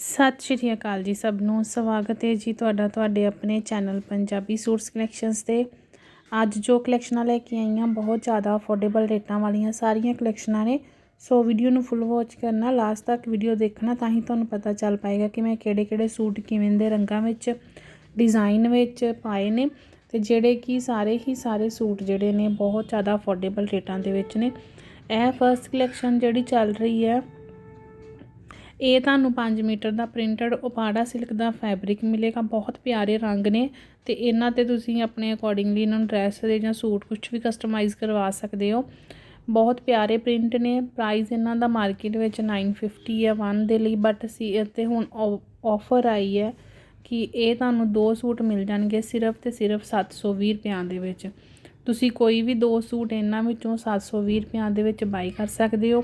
ਸਤਿ ਸ਼੍ਰੀ ਅਕਾਲ ਜੀ ਸਭ ਨੂੰ। ਸਵਾਗਤ ਹੈ ਜੀ ਤੁਹਾਡਾ ਤੁਹਾਡੇ ਆਪਣੇ ਚੈਨਲ ਪੰਜਾਬੀ ਸੂਟਸ ਕਲੈਕਸ਼ਨਸ ਤੇ। ਅੱਜ ਜੋ ਕਲੈਕਸ਼ਨਾਂ ਲੈ ਕੇ ਆਈਆਂ ਬਹੁਤ ਜ਼ਿਆਦਾ ਅਫੋਰਡੇਬਲ ਰੇਟਾਂ ਵਾਲੀਆਂ ਸਾਰੀਆਂ ਕਲੈਕਸ਼ਨਾਂ ਨੇ। ਸੋ ਵੀਡੀਓ ਨੂੰ ਫੁੱਲ ਵਾਚ ਕਰਨਾ ਲਾਸਟ ਤੱਕ ਵੀਡੀਓ ਦੇਖਣਾ, ਤਾਂ ਹੀ ਤੁਹਾਨੂੰ ਪਤਾ ਚੱਲ ਪਾਏਗਾ ਕਿ ਮੈਂ ਕਿਹੜੇ ਕਿਹੜੇ ਸੂਟ ਕਿਵੇਂ ਦੇ ਰੰਗਾਂ ਵਿੱਚ ਡਿਜ਼ਾਈਨ ਵਿੱਚ ਪਾਏ ਨੇ ਤੇ ਜਿਹੜੇ ਕਿ ਸਾਰੇ ਹੀ ਸਾਰੇ ਸੂਟ ਜਿਹੜੇ ਨੇ ਬਹੁਤ ਜ਼ਿਆਦਾ ਅਫੋਰਡੇਬਲ ਰੇਟਾਂ ਦੇ ਵਿੱਚ ਨੇ। ਇਹ ਫਰਸਟ ਕਲੈਕਸ਼ਨ ਜਿਹੜੀ ਚੱਲ ਰਹੀ ਹੈ ਇਹ ਤੁਹਾਨੂੰ 5 ਮੀਟਰ ਦਾ ਪ੍ਰਿੰਟਡ ਉਪਾੜਾ ਸਿਲਕ ਦਾ ਫੈਬਰਿਕ ਮਿਲੇਗਾ, ਬਹੁਤ ਪਿਆਰੇ ਰੰਗ ਨੇ ਤੇ ਇਹਨਾਂ ਤੇ ਤੁਸੀਂ ਆਪਣੇ ਅਕੋਰਡਿੰਗਲੀ ਇਹਨਾਂ ਨੂੰ ਡਰੈਸ ਦੇ ਜਾਂ ਸੂਟ ਕੁਝ ਵੀ ਕਸਟਮਾਈਜ਼ ਕਰਵਾ ਸਕਦੇ ਹੋ। ਬਹੁਤ ਪਿਆਰੇ ਪ੍ਰਿੰਟ ਨੇ ਪ੍ਰਾਈਸ ਇਹਨਾਂ ਦਾ ਮਾਰਕੀਟ ਵਿੱਚ 950 ਹੈ ਵਨ ਦੇ ਲਈ ਬਟ ਸੀ ਤੇ ਹੁਣ ਆਫਰ ਆਈ ਹੈ ਕਿ ਇਹ ਤੁਹਾਨੂੰ ਦੋ ਸੂਟ ਮਿਲ ਜਾਣਗੇ ਸਿਰਫ ਤੇ ਸਿਰਫ 720 ਰੁਪਿਆਂ ਦੇ ਵਿੱਚ। ਤੁਸੀਂ ਕੋਈ ਵੀ ਦੋ ਸੂਟ ਇਹਨਾਂ ਵਿੱਚੋਂ 720 ਰੁਪਿਆਂ ਦੇ ਵਿੱਚ ਬਾਈ ਕਰ ਸਕਦੇ ਹੋ।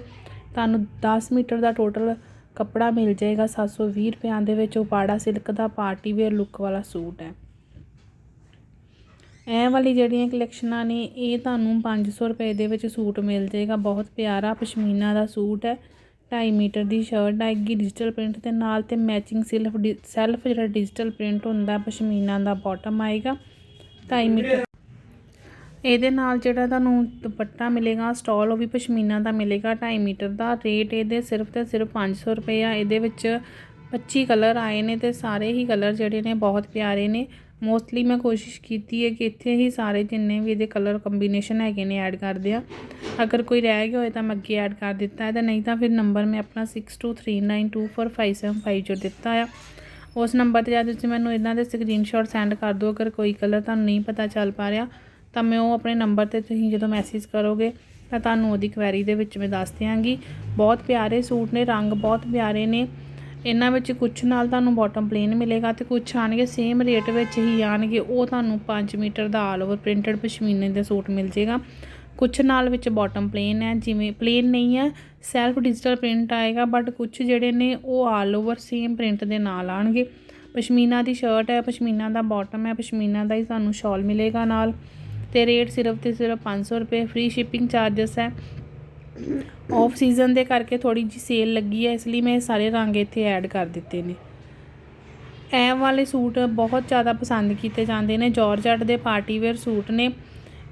ਤੁਹਾਨੂੰ 10 ਮੀਟਰ ਦਾ ਟੋਟਲ ਕੱਪੜਾ ਮਿਲ ਜਾਏਗਾ 720 ਰੁਪਿਆਂ ਦੇ ਵਿੱਚ ਉਪਾੜਾ ਸਿਲਕ ਦਾ, ਪਾਰਟੀ ਵੇਅਰ ਲੁੱਕ ਵਾਲਾ ਸੂਟ ਹੈ। ਇਹ ਵਾਲੀ ਜਿਹੜੀਆਂ ਕਲੈਕਸ਼ਨਾਂ ਨੇ, ਇਹ ਤੁਹਾਨੂੰ 500 ਰੁਪਏ ਦੇ ਵਿੱਚ ਸੂਟ ਮਿਲ ਜਾਏਗਾ। ਬਹੁਤ ਪਿਆਰਾ ਪਸ਼ਮੀਨਾ ਦਾ ਸੂਟ ਹੈ। 2.5 ਮੀਟਰ ਦੀ ਸ਼ਰਟ ਆਏਗੀ ਡਿਜੀਟਲ ਪ੍ਰਿੰਟ ਦੇ ਨਾਲ ਤੇ ਮੈਚਿੰਗ ਸਿਲਫ ਸੈਲਫ ਜਿਹੜਾ ਡਿਜੀਟਲ ਪ੍ਰਿੰਟ ਹੁੰਦਾ, ਪਸ਼ਮੀਨਾ ਦਾ ਬਾਟਮ ਆਏਗਾ। 2.5 ਮੀਟਰ ਇਹਦੇ ਨਾਲ ਜਿਹੜਾ ਤੁਹਾਨੂੰ ਦੁਪੱਟਾ ਮਿਲੇਗਾ, ਸਟਾਲ ਉਹ ਵੀ ਪਸ਼ਮੀਨਾ ਦਾ ਮਿਲੇਗਾ 2.5 ਮੀਟਰ ਦਾ। ਰੇਟ ਇਹਦੇ ਸਿਰਫ ਤੇ ਸਿਰਫ 500 ਰੁਪਏ ਆ। ਇਹਦੇ ਵਿੱਚ 25 ਕਲਰ ਆਏ ਨੇ ਤੇ ਸਾਰੇ ਹੀ ਕਲਰ ਜਿਹੜੇ ਨੇ ਬਹੁਤ ਪਿਆਰੇ ਨੇ। ਮੋਸਟਲੀ ਮੈਂ ਕੋਸ਼ਿਸ਼ ਕੀਤੀ ਹੈ ਕਿ ਇੱਥੇ ਹੀ ਸਾਰੇ ਜਿੰਨੇ ਵੀ ਇਹਦੇ ਕਲਰ ਕੰਬੀਨੇਸ਼ਨ ਹੈਗੇ ਨੇ ਐਡ ਕਰ ਦਿਆਂ ਅਗਰ ਕੋਈ ਰਹਿ ਗਿਆ ਹੋਏ ਤਾਂ ਮੈਂ ਅੱਗੇ ਐਡ ਕਰ ਦਿੱਤਾ ਹੈ ਤਾਂ ਨਹੀਂ ਤਾਂ ਫਿਰ ਨੰਬਰ ਮੈਂ ਆਪਣਾ 6239245755 ਜੋ ਦਿੱਤਾ ਆ। ਉਸ ਨੰਬਰ ਤੇ ਜਦ ਤੁਸੀਂ ਮੈਨੂੰ ਇਹਨਾਂ ਦੇ ਸਕਰੀਨਸ਼ਾਟ ਸੈਂਡ ਕਰ ਦਿਓ। ਅਗਰ ਕੋਈ ਕਲਰ ਤੁਹਾਨੂੰ ਨਹੀਂ ਪਤਾ ਚੱਲ ਪਾ ਰਿਹਾ ਤਾਂ ਮੈਂ ਉਹ ਆਪਣੇ ਨੰਬਰ ਤੇ ਤੁਸੀਂ ਜਦੋਂ ਮੈਸੇਜ ਕਰੋਗੇ, ਤਾਂ ਤੁਹਾਨੂੰ ਉਹਦੀ ਕੁਐਰੀ ਦੇ ਵਿੱਚ ਮੈਂ ਦੱਸ ਦਿਆਂਗੀ। ਬਹੁਤ ਪਿਆਰੇ ਸੂਟ ਨੇ, ਰੰਗ ਬਹੁਤ ਪਿਆਰੇ ਨੇ। ਇਹਨਾਂ ਵਿੱਚ ਕੁਝ ਨਾਲ ਤੁਹਾਨੂੰ ਬਾਟਮ ਪਲੇਨ ਮਿਲੇਗਾ ਤੇ ਕੁਝ ਆਣਗੇ ਸੇਮ ਰੇਟ ਵਿੱਚ ਹੀ ਆਣਗੇ। ਉਹ ਤੁਹਾਨੂੰ 5 ਮੀਟਰ ਦਾ ਆਲ ਓਵਰ ਪ੍ਰਿੰਟਡ ਪਸ਼ਮੀਨੇ ਦੇ ਸੂਟ ਮਿਲ ਜੇਗਾ। ਕੁਝ ਨਾਲ ਵਿੱਚ ਬਾਟਮ ਪਲੇਨ ਹੈ, ਜਿਵੇਂ ਪਲੇਨ ਨਹੀਂ ਹੈ ਸੈਲਫ ਡਿਜੀਟਲ ਪ੍ਰਿੰਟ ਆਏਗਾ ਬਟ ਕੁਝ ਜਿਹੜੇ ਨੇ ਉਹ ਆਲ ਓਵਰ ਸੇਮ ਪ੍ਰਿੰਟ ਦੇ ਨਾਲ ਆਣਗੇ। ਪਸ਼ਮੀਨਾ ਦੀ ਸ਼ਰਟ ਹੈ, ਪਸ਼ਮੀਨਾ ਦਾ ਬਾਟਮ ਹੈ, ਪਸ਼ਮੀਨਾ ਦਾ ਹੀ ਤੁਹਾਨੂੰ ਸ਼ਾਲ ਮਿਲੇਗਾ ਨਾਲ। ਤੇ ਰੇਟ ਸਿਰਫ ਤੇ ਸਿਰਫ 500 ਰੁਪਏ ਫ੍ਰੀ ਸ਼ਿਪਿੰਗ ਚਾਰजेस ਹੈ। ਆਫ ਸੀਜ਼ਨ ਦੇ ਕਰਕੇ ਥੋੜੀ ਜੀ ਸੇਲ ਲੱਗੀ ਹੈ, ਇਸ ਲਈ ਮੈਂ ਸਾਰੇ ਰੰਗ ਇੱਥੇ ਐਡ ਕਰ ਦਿੱਤੇ ਨੇ। ਇਹ ਵਾਲੇ ਸੂਟ ਬਹੁਤ ਜ਼ਿਆਦਾ ਪਸੰਦ ਕੀਤੇ ਜਾਂਦੇ ਨੇ। ਜਾਰਜਟ ਦੇ ਪਾਰਟੀ ਵੇਅਰ ਸੂਟ ਨੇ।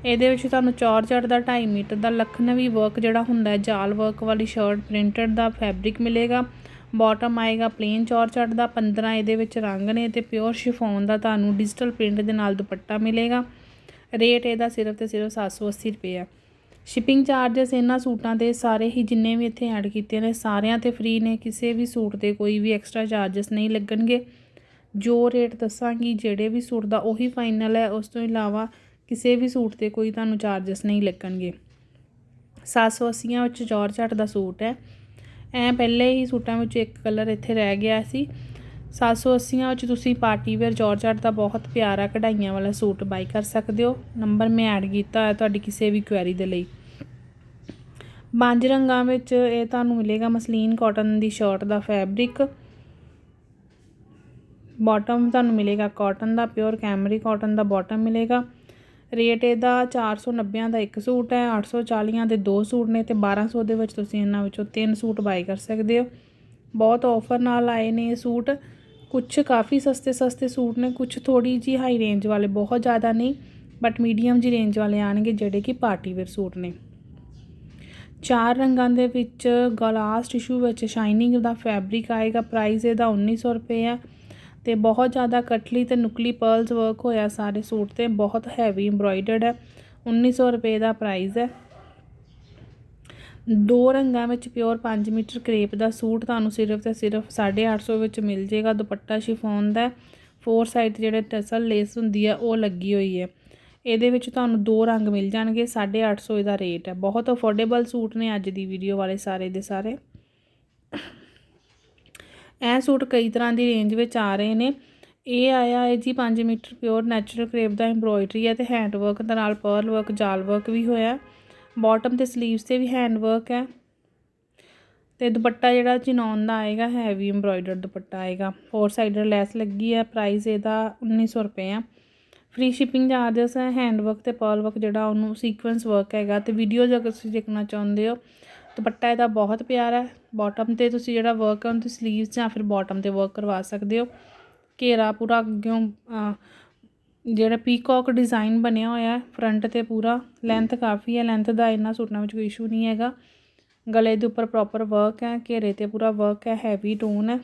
ਇਹਦੇ ਵਿੱਚ ਤੁਹਾਨੂੰ ਜਾਰਜਟ ਦਾ 2.5 ਮੀਟਰ ਦਾ ਲਖਨਵੀ ਵਰਕ ਜਿਹੜਾ ਹੁੰਦਾ ਹੈ, ਜਾਲ ਵਰਕ ਵਾਲੀ ਸ਼ਰਟ ਪ੍ਰਿੰਟਡ ਦਾ ਫੈਬਰਿਕ ਮਿਲੇਗਾ। ਬਾਟਮ ਆਏਗਾ ਪਲੇਨ ਜਾਰਜਟ ਦਾ 15 ਇਹਦੇ ਵਿੱਚ ਰੰਗ ਨੇ ਤੇ ਪਿਓਰ ਸ਼ਿਫੋਨ ਦਾ ਤੁਹਾਨੂੰ ਡਿਜੀਟਲ ਪ੍ਰਿੰਟ ਦੇ ਨਾਲ ਦੁਪੱਟਾ ਮਿਲੇਗਾ। ਰੇਟ ਇਹਦਾ ਸਿਰਫ ਤੇ ਸਿਰਫ 780 ਰੁਪਏ ਆ। ਸ਼ਿਪਿੰਗ ਚਾਰजेस ਇਹਨਾਂ ਸੂਟਾਂ ਦੇ ਸਾਰੇ ਹੀ ਜਿੰਨੇ ਵੀ ਇੱਥੇ ਐਡ ਕੀਤੇ ਨੇ, ਸਾਰਿਆਂ ਤੇ ਫ੍ਰੀ ਨੇ, ਕਿਸੇ ਵੀ ਸੂਟ ਤੇ ਕੋਈ ਵੀ ਐਕਸਟਰਾ ਚਾਰजेस ਨਹੀਂ ਲੱਗਣਗੇ। ਜੋ ਰੇਟ ਦੱਸਾਂਗੀ, ਜਿਹੜੇ ਵੀ ਸੂਟ ਦਾ ਉਹੀ ਫਾਈਨਲ ਹੈ, ਉਸ ਤੋਂ ਇਲਾਵਾ ਕਿਸੇ ਵੀ ਸੂਟ ਤੇ ਕੋਈ ਤੁਹਾਨੂੰ ਚਾਰजेस ਨਹੀਂ ਲੱਗਣਗੇ। 780 ਵਿੱਚ ਜ਼ੋਰ ਜੋਰਜਟ ਦਾ ਸੂਟ ਹੈ। ਐ ਪਹਿਲੇ ਹੀ ਸੂਟਾਂ ਵਿੱਚ ਇੱਕ ਕਲਰ ਇੱਥੇ ਰਹਿ ਗਿਆ ਸੀ। 780 ਵਿੱਚ ਤੁਸੀਂ ਪਾਰਟੀ ਵੇਅਰ ਜਾਰਜਟ ਦਾ ਬਹੁਤ ਪਿਆਰਾ ਕਢਾਈਆਂ ਵਾਲਾ ਸੂਟ ਬਾਈ ਕਰ ਸਕਦੇ ਹੋ। ਨੰਬਰ ਮੈਂ ਐਡ ਕੀਤਾ ਹੈ ਤੁਹਾਡੀ ਕਿਸੇ ਵੀ ਕੁਐਰੀ ਦੇ ਲਈ। ਪੰਜ ਰੰਗਾਂ ਵਿੱਚ ਇਹ ਤੁਹਾਨੂੰ ਮਿਲੇਗਾ ਮਸਲੀਨ ਕਾਟਨ ਦੀ ਸ਼ਰਟ ਦਾ ਫੈਬਰਿਕ। ਬਾਟਮ ਤੁਹਾਨੂੰ ਮਿਲੇਗਾ ਕਾਟਨ ਦਾ ਪਿਓਰ ਕੈਮਰੀ ਕਾਟਨ ਦਾ ਬਾਟਮ ਮਿਲੇਗਾ। ਰੇਟ ਇਹਦਾ 490 ਦਾ ਇੱਕ ਸੂਟ ਹੈ 840 ਦੇ ਦੋ ਸੂਟ ਨੇ ਤੇ 1200 ਦੇ ਵਿੱਚ ਤੁਸੀਂ ਇਹਨਾਂ ਵਿੱਚੋਂ ਤਿੰਨ ਸੂਟ ਬਾਈ ਕਰ ਸਕਦੇ ਹੋ। ਬਹੁਤ ਆਫਰ ਨਾਲ ਆਏ ਨੇ ਇਹ ਸੂਟ। ਕੁਝ ਕਾਫੀ ਸਸਤੇ ਸਸਤੇ ਸੂਟ ਨੇ ਕੁਝ ਥੋੜੀ ਜੀ ਹਾਈ ਰੇਂਜ ਵਾਲੇ, ਬਹੁਤ ਜ਼ਿਆਦਾ ਨਹੀਂ ਬਟ ਮੀਡੀਅਮ ਜੀ ਰੇਂਜ ਵਾਲੇ ਆਣਗੇ ਜਿਹੜੇ ਕਿ ਪਾਰਟੀ ਵੇਅਰ ਸੂਟ ਨੇ। ਚਾਰ ਰੰਗਾਂ ਦੇ ਵਿੱਚ ਗਲਾਸ ਟਿਸ਼ੂ ਵਿੱਚ ਸ਼ਾਈਨਿੰਗ ਦਾ ਫੈਬਰਿਕ ਆਏਗਾ ਪ੍ਰਾਈਸ ਇਹਦਾ 1900 ਰੁਪਏ ਹੈ ਤੇ ਬਹੁਤ ਜ਼ਿਆਦਾ ਕਟਲੀ ਤੇ ਨੁਕਲੀ ਪਰਲਸ ਵਰਕ ਹੋਇਆ ਸਾਰੇ ਸੂਟ ਤੇ, ਬਹੁਤ ਹੈਵੀ ਐਮਬ੍ਰੋਇਡਰਡ ਹੈ 1900 ਰੁਪਏ ਦਾ ਪ੍ਰਾਈਸ ਹੈ। ਦੋ ਰੰਗਾਂ ਵਿੱਚ ਪਿਓਰ 5 ਮੀਟਰ ਕ੍ਰੇਪ ਦਾ ਸੂਟ ਤੁਹਾਨੂੰ ਸਿਰਫ ਤੇ ਸਿਰਫ 850 ਵਿੱਚ ਮਿਲ ਜੇਗਾ ਦੁਪੱਟਾ ਸ਼ਿਫੋਨ ਦਾ ਫੋਰ ਸਾਈਡ ਜਿਹੜੇ ਟਸਲ ਲੇਸ ਹੁੰਦੀ ਹੈ ਉਹ ਲੱਗੀ ਹੋਈ ਹੈ। ਇਹਦੇ ਵਿੱਚ ਤੁਹਾਨੂੰ ਦੋ ਰੰਗ ਮਿਲ ਜਾਣਗੇ 850 ਇਹਦਾ ਰੇਟ ਹੈ। ਬਹੁਤ ਅਫੋਰਡੇਬਲ ਸੂਟ ਨੇ ਅੱਜ ਦੀ ਵੀਡੀਓ ਵਾਲੇ ਸਾਰੇ ਦੇ ਸਾਰੇ। ਇਹ ਸੂਟ ਕਈ ਤਰ੍ਹਾਂ ਦੀ ਰੇਂਜ ਵਿੱਚ ਆ ਰਹੇ ਨੇ। ਇਹ ਆਇਆ ਹੈ ਜੀ 5 ਮੀਟਰ ਪਿਓਰ ਨੈਚੁਰਲ ਕ੍ਰੇਪ ਦਾ ਐਮਬ੍ਰੋਇਡਰੀ ਹੈ ਤੇ ਹੈਂਡ ਵਰਕ ਦੇ ਨਾਲ ਪਰਲ ਵਰਕ, ਜਾਲ ਵਰਕ ਵੀ ਹੋਇਆ। ਬਾਟਮ ਤੇ ਸਲੀਵਸ ਤੇ ਵੀ ਹੈਂਡ ਵਰਕ ਹੈ। ਤੇ ਦੁਪੱਟਾ ਜਿਹੜਾ ਚਿਨੌਨ ਦਾ ਆਏਗਾ ਹੈਵੀ ਐਮਬ੍ਰੋਇਡਰਡ ਦੁਪੱਟਾ ਆਏਗਾ। ਫੋਰ ਸਾਈਡਰ ਲੈਸ ਲੱਗੀ ਹੈ ਪ੍ਰਾਈਸ ਇਹਦਾ 1900 ਰੁਪਏ ਆ। ਫ੍ਰੀ ਸ਼ਿਪਿੰਗ ਚਾਰजेस ਹੈ ਹੈਂਡ ਵਰਕ ਤੇ ਪਰਲ ਵਰਕ ਜਿਹੜਾ ਉਹਨੂੰ ਸੀਕੁਐਂਸ ਵਰਕ ਹੈਗਾ। ਤੇ ਵੀਡੀਓ ਜੇ ਤੁਸੀਂ ਦੇਖਣਾ ਚਾਹੁੰਦੇ ਹੋ, ਦੁਪੱਟਾ ਇਹਦਾ ਬਹੁਤ ਪਿਆਰਾ ਹੈ। ਬਾਟਮ ਤੇ ਤੁਸੀਂ ਜਿਹੜਾ ਵਰਕ ਹੈ ਉਹਨੂੰ ਤੁਸੀਂ ਸਲੀਵਸ ਜਾਂ ਫਿਰ ਬਾਟਮ ਤੇ ਵਰਕ ਕਰਵਾ ਸਕਦੇ ਹੋ। ਘੇਰਾ ਪੂਰਾ ਅੱਗਿਓਂ ਜਿਹੜਾ ਪੀਕੌਕ ਡਿਜ਼ਾਈਨ ਬਣਿਆ ਹੋਇਆ ਫਰੰਟ ਤੇ ਪੂਰਾ ਲੈਂਥ ਕਾਫੀ ਹੈ ਲੈਂਥ ਦਾ ਇੰਨਾ ਸੂਟਾਂ ਵਿੱਚ ਕੋਈ ਇਸ਼ੂ ਨਹੀਂ ਹੈਗਾ। ਗਲੇ ਦੇ ਉੱਪਰ ਪ੍ਰੋਪਰ ਵਰਕ ਹੈ ਘੇਰੇ ਤੇ ਪੂਰਾ ਵਰਕ ਹੈ ਹੈਵੀ ਟੋਨ ਹੈ।